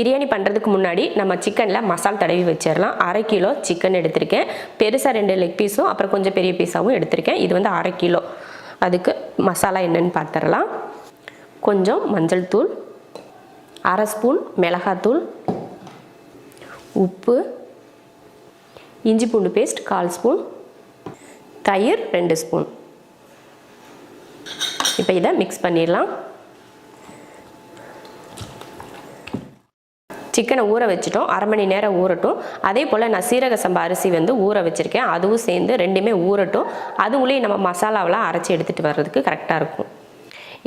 பிரியாணி பண்ணுறதுக்கு முன்னாடி நம்ம சிக்கனில் மசால் தடவி வச்சிடலாம் அரை கிலோ சிக்கன் எடுத்திருக்கேன். பெருசாக ரெண்டு லெக் பீஸும் அப்புறம் கொஞ்சம் பெரிய பீஸாகவும் எடுத்திருக்கேன். இது வந்து அரை கிலோ. அதுக்கு மசாலா என்னென்னு பார்த்துடலாம் கொஞ்சம் மஞ்சள் தூள் அரை ஸ்பூன் மிளகாத்தூள் உப்பு இஞ்சி பூண்டு பேஸ்ட் கால் ஸ்பூன் தயிர் ரெண்டு ஸ்பூன். இப்போ இதை மிக்ஸ் பண்ணிடலாம் சிக்கனை ஊற வச்சுட்டோம். அரை மணி நேரம் ஊறட்டும். அதே போல் நான் சீரக சம்பா அரிசி வந்து ஊற வச்சுருக்கேன். அதுவும் சேர்ந்து ரெண்டுமே ஊறட்டும். அதுவுலேயும் நம்ம மசாலாவெலாம் அரைச்சி எடுத்துகிட்டு வர்றதுக்கு கரெக்டாக இருக்கும்.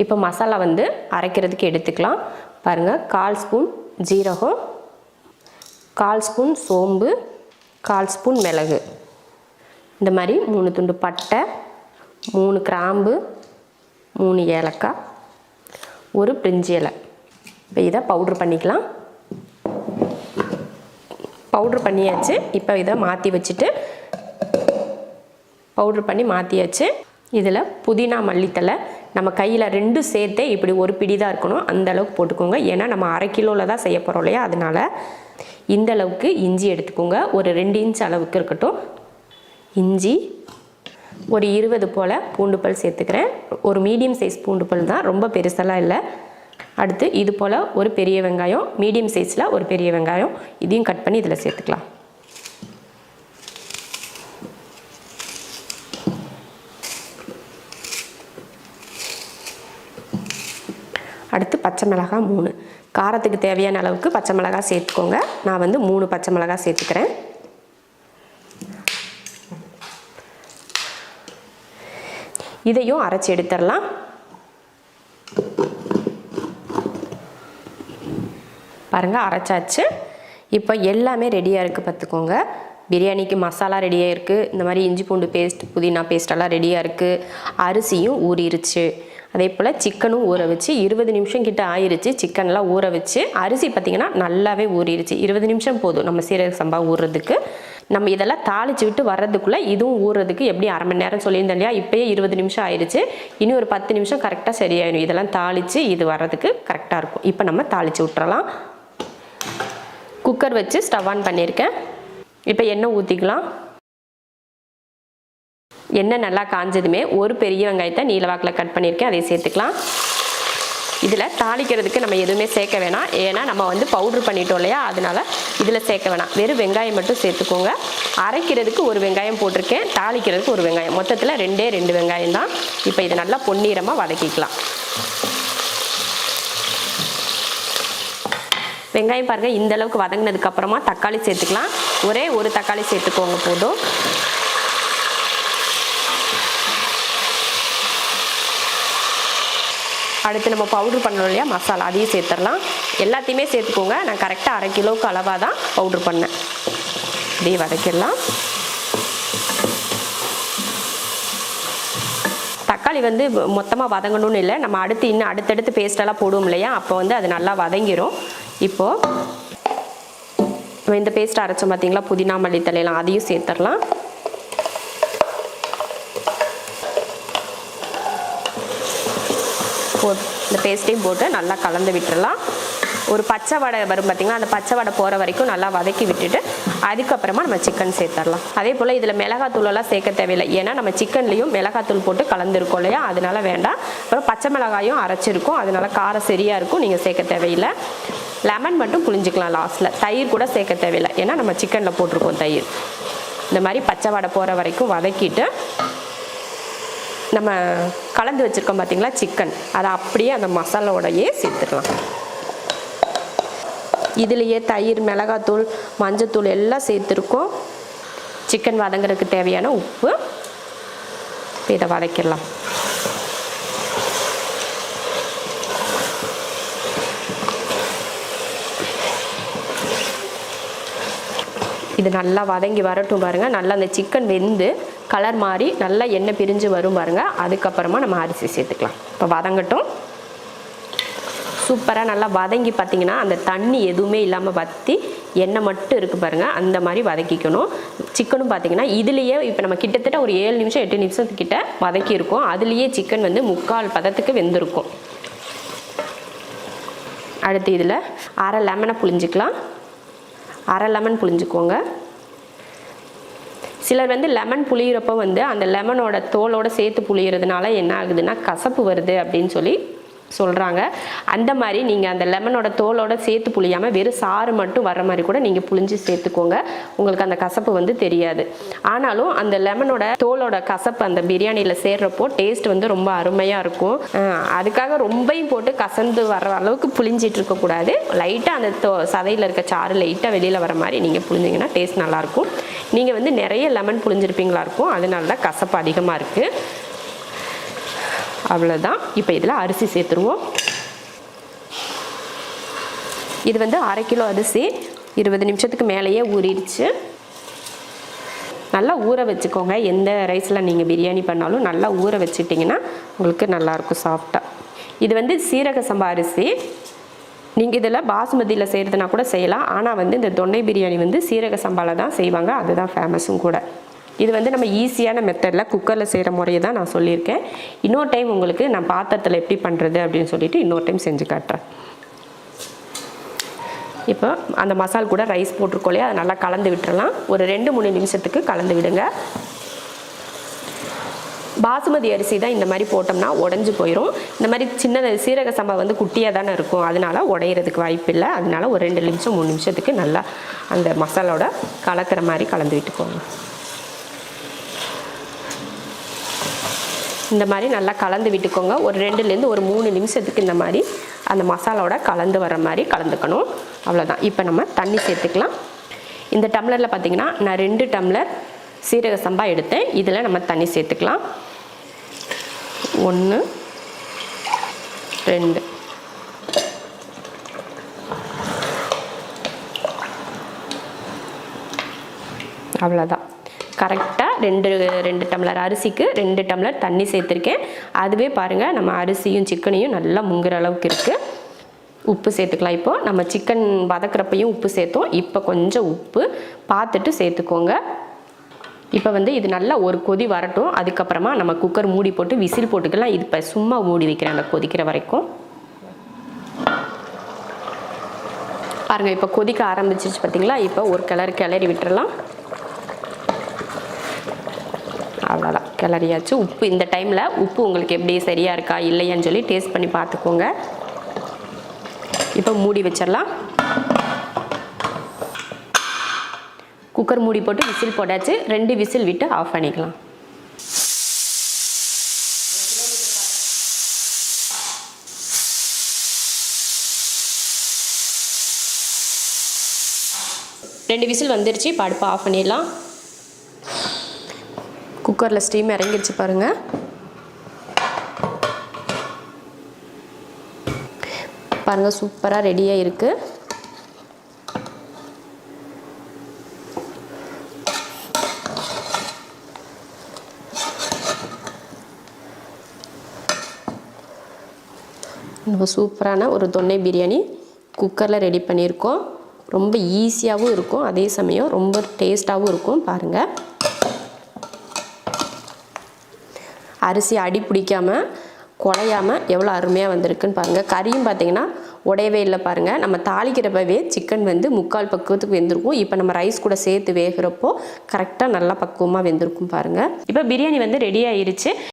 இப்போ மசாலா வந்து அரைக்கிறதுக்கு எடுத்துக்கலாம். பாருங்கள் கால் ஸ்பூன் ஜீரகம் கால் ஸ்பூன் சோம்பு கால் ஸ்பூன் மிளகு. இந்த மாதிரி மூணு துண்டு பட்டை மூணு கிராம்பு மூணு ஏலக்காய் ஒரு பிரிஞ்சி இலை. இப்போ இதை பவுட்ரு பண்ணிக்கலாம். பவுட்ரு பண்ணியாச்சு. இப்போ இதை மாற்றி வச்சுட்டு பவுட்ரு பண்ணி மாற்றியாச்சு இதில் புதினா மல்லித்தலை நம்ம கையில் ரெண்டும் சேர்த்தே இப்படி ஒரு பிடி தான் இருக்கணும். அந்த அளவுக்கு போட்டுக்கோங்க. ஏன்னா நம்ம அரை கிலோவில் தான் செய்ய போகிறோம் இல்லையா? அதனால் இந்த அளவுக்கு இஞ்சி எடுத்துக்கோங்க. ஒரு ரெண்டு இன்ச் அளவுக்கு இருக்கட்டும். இஞ்சி ஒரு இருபது போல் பூண்டு பல் சேர்த்துக்கிறேன். ஒரு மீடியம் சைஸ் பூண்டு பல் தான். ரொம்ப பெருசெல்லாம் இல்லை. அடுத்து இது போல் ஒரு பெரிய வெங்காயம் மீடியம் சைஸில் ஒரு பெரிய வெங்காயம் இதையும் கட் பண்ணி இதில் சேர்த்துக்கலாம். அடுத்து பச்சை மிளகாய் மூணு. காரத்துக்கு தேவையான அளவுக்கு பச்சை மிளகாய் சேர்த்துக்கோங்க. நான் வந்து மூணு பச்சை மிளகாய் சேர்த்துக்கிறேன். இதையும் அரைச்சி எடுத்துடலாம். பாருங்கள் அரைச்சாச்சு. இப்போ எல்லாமே ரெடியாக இருக்குது பார்த்துக்கோங்க பிரியாணிக்கு மசாலா ரெடியாக இருக்குது இந்த மாதிரி இஞ்சி பூண்டு பேஸ்ட் புதினா பேஸ்டெல்லாம் ரெடியாக இருக்குது அரிசியும் ஊறிடுச்சு அதே போல் சிக்கனும் ஊற வச்சு இருபது நிமிஷம் கிட்ட ஆயிடுச்சு சிக்கன்லாம் ஊற வச்சு அரிசி பார்த்திங்கன்னா நல்லாவே ஊறிடுச்சு இருபது நிமிஷம் போதும் நம்ம சீரக சம்பா ஊறுறதுக்கு. நம்ம இதெல்லாம் தாளிச்சு விட்டு வர்றதுக்குள்ளே இதுவும் ஊறுறதுக்கு எப்படி அரை மணி நேரம் சொல்லியிருந்தேன் இல்லையா? இப்போயே இருபது நிமிஷம் ஆயிடுச்சு இனி ஒரு பத்து நிமிஷம் கரெக்டாக சரியாயிடும். இதெல்லாம் தாளித்து இது வர்றதுக்கு கரெக்டாக இருக்கும். இப்போ நம்ம தாளித்து விட்டுறலாம். குக்கர் வச்சு ஸ்டவ் ஆன் பண்ணியிருக்கேன். இப்போ எண்ணெய் ஊற்றிக்கலாம் எண்ணெய் நல்லா காஞ்சதுமே ஒரு பெரிய வெங்காயத்தை நீலவாக்கில் கட் பண்ணியிருக்கேன். அதை சேர்த்துக்கலாம். இதில் தாளிக்கிறதுக்கு நம்ம எதுவுமே சேர்க்க வேணாம். ஏன்னா நம்ம வந்து பவுட்ரு பண்ணிட்டோம் இல்லையா? அதனால் இதில் சேர்க்க வேணாம். வெறும் வெங்காயம் மட்டும் சேர்த்துக்கோங்க. அரைக்கிறதுக்கு ஒரு வெங்காயம் போட்டிருக்கேன். தாளிக்கிறதுக்கு ஒரு வெங்காயம். மொத்தத்தில் ரெண்டே ரெண்டு வெங்காயம் தான். இப்போ இதை நல்லா பொன்னீரமாக வதக்கிக்கலாம். வெங்காயம் பாருங்கள் இந்த அளவுக்கு வதங்கினதுக்கு அப்புறமா தக்காளி சேர்த்துக்கலாம். ஒரே ஒரு தக்காளி சேர்த்துக்கோங்க போதும். அடுத்து நம்ம பவுட்ரு பண்ணோம் இல்லையா மசாலா அதையும் சேர்த்துடலாம் எல்லாத்தையுமே சேர்த்துக்கோங்க. நான் கரெக்டாக அரை கிலோவுக்கு அளவாக தான் பவுட்ரு பண்ணேன். அப்படியே வதக்கிடலாம். தக்காளி வந்து மொத்தமாக வதங்கணும்னு இல்லை. நம்ம அடுத்து இன்னும் அடுத்தடுத்து பேஸ்டெல்லாம் போடுவோம் இல்லையா அப்போ வந்து அது நல்லா வதங்கிரும். இப்போது இந்த பேஸ்ட் அரைச்சோம் பார்த்தீங்களா புதினா மல்லித்தலையெல்லாம் அதையும் சேர்த்துடலாம் போட் இந்த பேஸ்ட்டையும் போட்டு நல்லா கலந்து விட்டுறலாம். ஒரு பச்சை வடை வரும் பார்த்தீங்கன்னா அந்த பச்சை வடை போகிற வரைக்கும் நல்லா வதக்கி விட்டுட்டு அதுக்கப்புறமா நம்ம சிக்கன் சேர்த்துடலாம் அதே போல் இதில் மிளகாத்தூளெல்லாம் சேர்க்க தேவையில்லை. ஏன்னா நம்ம சிக்கன்லேயும் மிளகாத்தூள் போட்டு கலந்துருக்கோம் இல்லையா? அதனால வேண்டாம். அப்புறம் பச்சை மிளகாயும் அரைச்சிருக்கும். அதனால காரம் சரியாக இருக்கும். நீங்கள் சேர்க்க தேவையில்லை. லெமன் மட்டும் புளிஞ்சிக்கலாம் லாஸ்ட்டில் தயிர் கூட சேர்க்க தேவையில்லை. ஏன்னா நம்ம சிக்கனில் போட்டிருக்கோம் தயிர். இந்த மாதிரி பச்சை வடை போகிற வரைக்கும் வதக்கிட்டு நம்ம கலந்து வச்சுருக்கோம் பார்த்திங்களா சிக்கன் அதை அப்படியே அந்த மசாலாவோடையே சேர்த்துக்கலாம். இதுலேயே தயிர் மிளகாத்தூள் மஞ்சத்தூள் எல்லாம் சேர்த்துருக்கோம். சிக்கன் வதங்குறதுக்கு தேவையான உப்பு. இதை வதக்கிடலாம். இது நல்லா வதங்கி வரட்டும் பாருங்கள் நல்லா அந்த சிக்கன் வெந்து கலர் மாறி நல்லா எண்ணெய் பிரிஞ்சு வரும் பாருங்கள் அதுக்கப்புறமா நம்ம அரிசி சேர்த்துக்கலாம். இப்போ வதங்கட்டும். சூப்பராக நல்லா வதங்கி பார்த்தீங்கன்னா அந்த தண்ணி எதுவுமே இல்லாமல் வற்றி எண்ணெய் மட்டும் இருக்குது பாருங்கள் அந்த மாதிரி வதக்கிக்கணும். சிக்கனும் பார்த்தீங்கன்னா இதுலேயே இப்போ நம்ம கிட்டத்தட்ட ஒரு ஏழு நிமிஷம் எட்டு நிமிஷத்துக்கிட்ட வதக்கியிருக்கோம். அதுலேயே சிக்கன் வந்து முக்கால் பதத்துக்கு வெந்திருக்கும். அடுத்து இதில் அரை லெமனை புழிஞ்சிக்கலாம். அரை லெமன் புளிஞ்சுக்கோங்க சிலர் வந்து லெமன் புளியிறப்போ வந்து அந்த லெமனோட தோலோட சேர்த்து புளியறதுனால என்ன ஆகுதுன்னா கசப்பு வருது அப்படின்னு சொல்லி சொல்கிறாங்க அந்த மாதிரி நீங்கள் அந்த லெமனோட தோலோட சேர்த்து புளியாமல் வெறும் சாறு மட்டும் வர மாதிரி கூட நீங்கள் புளிஞ்சு சேர்த்துக்கோங்க. உங்களுக்கு அந்த கசப்பு வந்து தெரியாது. ஆனாலும் அந்த லெமனோட தோலோட கசப்பு அந்த பிரியாணியில் சேர்றப்போ டேஸ்ட் வந்து ரொம்ப அருமையாக இருக்கும். அதுக்காக ரொம்பையும் போட்டு கசந்து வர அளவுக்கு புளிஞ்சிட்டு இருக்கக்கூடாது லைட்டாக அந்த தோ சதையில் இருக்க சாறு லைட்டாக வெளியில் வர மாதிரி நீங்கள் புளிஞ்சிங்கன்னா டேஸ்ட் நல்லாயிருக்கும் நீங்கள் வந்து நிறைய லெமன் புளிஞ்சிருப்பீங்களா இருக்கும். அதனால தான் கசப்பு அதிகமாக இருக்குது அவ்வளோதான் இப்போ இதில் அரிசி சேர்த்துருவோம். இது வந்து அரை கிலோ அரிசி. இருபது நிமிஷத்துக்கு மேலேயே ஊறிடுச்சு. நல்லா ஊற வச்சுக்கோங்க. எந்த ரைஸில் நீங்கள் பிரியாணி பண்ணாலும் நல்லா ஊற வச்சுட்டிங்கன்னா உங்களுக்கு நல்லாயிருக்கும் சாஃப்டாக இது வந்து சீரக சம்பா அரிசி. நீங்கள் இதில் பாசுமதியில் செய்கிறதுனா கூட செய்யலாம். ஆனால் வந்து இந்த தொன்னை பிரியாணி வந்து சீரக சம்பாவில் தான் செய்வாங்க. அதுதான் ஃபேமஸும் கூட. இது வந்து நம்ம ஈஸியான மெத்தடில் குக்கரில் செய்கிற முறையை தான் நான் சொல்லியிருக்கேன். இன்னொரு டைம் உங்களுக்கு நான் பாத்திரத்தில் எப்படி பண்ணுறது அப்படின்னு சொல்லிட்டு இன்னொரு டைம் செஞ்சு காட்டுறேன். இப்போ அந்த மசால் கூட ரைஸ் போட்டிருக்கோலையே அதை நல்லா கலந்து விட்டுறலாம். ஒரு ரெண்டு மூணு நிமிஷத்துக்கு கலந்து விடுங்க. பாசுமதி அரிசி தான் இந்த மாதிரி போட்டோம்னா உடஞ்சி போயிடும் இந்த மாதிரி சின்ன சீரக சம்பா வந்து குட்டியாக தானே இருக்கும். அதனால உடையிறதுக்கு வாய்ப்பு இல்லை. அதனால ஒரு ரெண்டு நிமிஷம் மூணு நிமிஷத்துக்கு நல்லா அந்த மசாலோட கலக்கிற மாதிரி கலந்து விட்டுக்கோங்க. இந்த மாதிரி நல்லா கலந்து விட்டுக்கோங்க. ஒரு ரெண்டுலேருந்து ஒரு மூணு நிமிஷத்துக்கு இந்த மாதிரி அந்த மசாலாவோட கலந்து வர மாதிரி கலந்துக்கணும். அவ்வளோதான் இப்போ நம்ம தண்ணி சேர்த்துக்கலாம். இந்த டம்ளரில் பார்த்தீங்கன்னா நான் ரெண்டு டம்ளர் சீரக சம்பா எடுத்தேன். இதில் நம்ம தண்ணி சேர்த்துக்கலாம். ஒன்று ரெண்டு. அவ்வளோதான் கரெக்டாக ரெண்டு ரெண்டு டம்ளர் அரிசிக்கு ரெண்டு டம்ளர் தண்ணி சேர்த்துருக்கேன். அதுவே பாருங்கள் நம்ம அரிசியும் சிக்கனையும் நல்லா முங்குற அளவுக்கு இருக்குது உப்பு சேர்த்துக்கலாம் இப்போ. நம்ம சிக்கன் வதக்குறப்பையும் உப்பு சேர்த்தோம். இப்போ கொஞ்சம் உப்பு பார்த்துட்டு சேர்த்துக்கோங்க. இப்போ வந்து இது நல்லா ஒரு கொதி வரட்டும். அதுக்கப்புறமா நம்ம குக்கர் மூடி போட்டு விசில் போட்டுக்கலாம் இது இப்போ சும்மா மூடி வைக்கிறேன் அந்த கொதிக்கிற வரைக்கும். பாருங்கள் இப்போ கொதிக்க ஆரம்பிச்சிருச்சு பார்த்தீங்களா இப்போ ஒரு கிளறு கிளறி விட்டுறலாம் அவ்வளோதான் கிளறியாச்சு உப்பு இந்த டைமில் உப்பு உங்களுக்கு எப்படி சரியாக இருக்கா இல்லையான்னு சொல்லி டேஸ்ட் பண்ணி பார்த்துக்கோங்க. இப்போ மூடி வச்சிடலாம். குக்கர் மூடி போட்டு விசில் போட்டாச்சு. ரெண்டு விசில் விட்டு ஆஃப் பண்ணிக்கலாம். ரெண்டு விசில் வந்துருச்சு. இப்போ அடுப்பை ஆஃப் பண்ணிடலாம். குக்கரில் ஸ்டீம் இறங்கிடுச்சு பாருங்கள் பாருங்கள் சூப்பராக ரெடியாக இருக்குது நம்ம சூப்பரான ஒரு தொன்னை பிரியாணி குக்கரில் ரெடி பண்ணியிருக்கோம். ரொம்ப ஈஸியாகவும் இருக்கும். அதே சமயம் ரொம்ப டேஸ்ட்டாகவும் இருக்கும். பாருங்கள் அரிசி அடி பிடிக்காமல் குழையாமல் எவ்வளோ அருமையாக வந்திருக்குன்னு பாருங்கள் கறியும் பார்த்தீங்கன்னா உடையவே இல்லை பாருங்கள் நம்ம தாளிக்கிறப்பவே சிக்கன் வந்து முக்கால் பக்குவத்துக்கு வெந்திருக்கும். இப்போ நம்ம ரைஸ் கூட சேர்த்து வேகிறப்போ கரெக்டாக நல்லா பக்குவமாக வெந்திருக்கும் பாருங்கள் இப்போ பிரியாணி வந்து ரெடி ஆயிருச்சு.